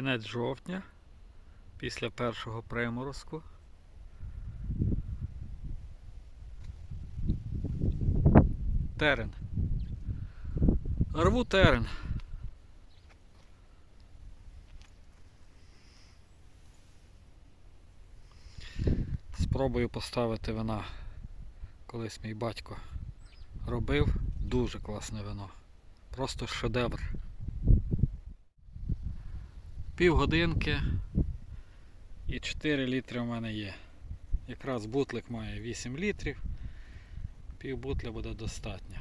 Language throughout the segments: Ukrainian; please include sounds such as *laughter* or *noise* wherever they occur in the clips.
Кінець жовтня, після першого приморозку. Терен. Рву терен. Спробую поставити вина. Колись мій батько робив дуже класне вино. Просто шедевр. Півгодинки і 4 літри в мене є. Якраз бутлик має 8 літрів. Пів бутля буде достатньо.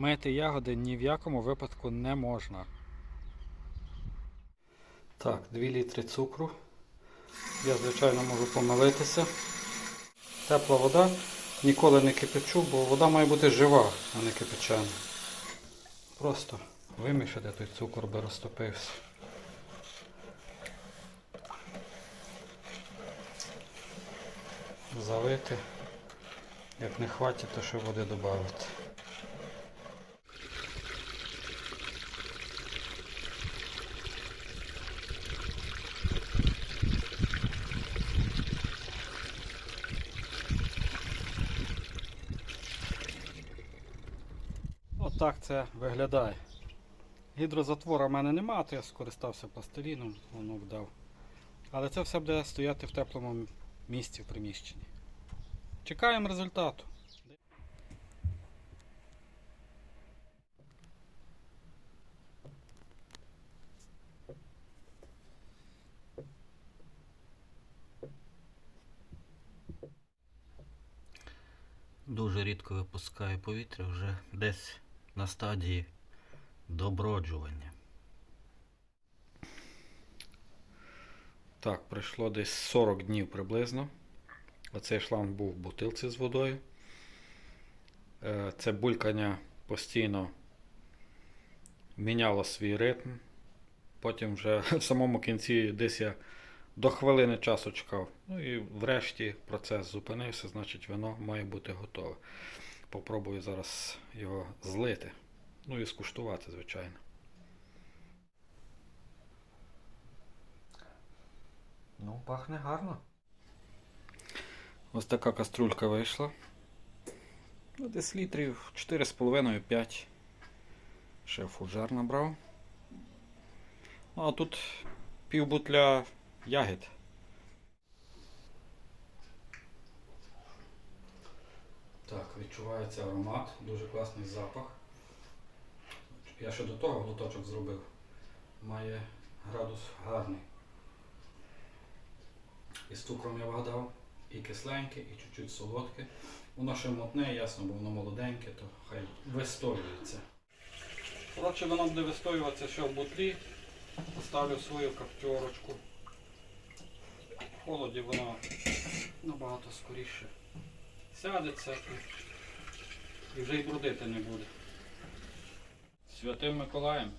Мити ягоди ні в якому випадку не можна. Так, 2 літри цукру. Я, звичайно, можу помилитися. Тепла вода. Ніколи не кипячу, бо вода має бути жива, а не кипячана. Просто вимішати той цукор, би розтопився. Залити. Як не хватить, то ще води додати. Отак це виглядає. Гідрозатвора в мене немає, то я скористався пластиліном, воно вдав. Але це все буде стояти в теплому місці в приміщенні. Чекаємо результату. Дуже рідко випускаю повітря вже десь на стадії доброджування. Так, пройшло десь 40 днів приблизно. Оцей шланг був в бутилці з водою. Е, Це булькання постійно міняло свій ритм. Потім вже *laughs* в самому кінці десь я до хвилини часу чекав. Ну і врешті процес зупинився, значить вино має бути готове. Попробую зараз його злити. Ну і скуштувати, звичайно. Ну, пахне гарно. Ось така каструлька вийшла. Ну, десь літрів 4,5-5. Ще фужар набрав. Ну, а тут пів бутля ягід. Відчувається аромат, дуже класний запах. Я ще до того глоточок зробив. Має градус гарний. І з цукром я вгадав, і кисленьке, і чуть-чуть солодке. Воно ще мотне, ясно, бо воно молоденьке, то хай вистоюється. Коротше, воно буде вистоюватися ще в бутлі. Поставлю свою каптерочку. В холоді воно набагато скоріше сядеться і, вже й брудити не буде. Святим Миколаєм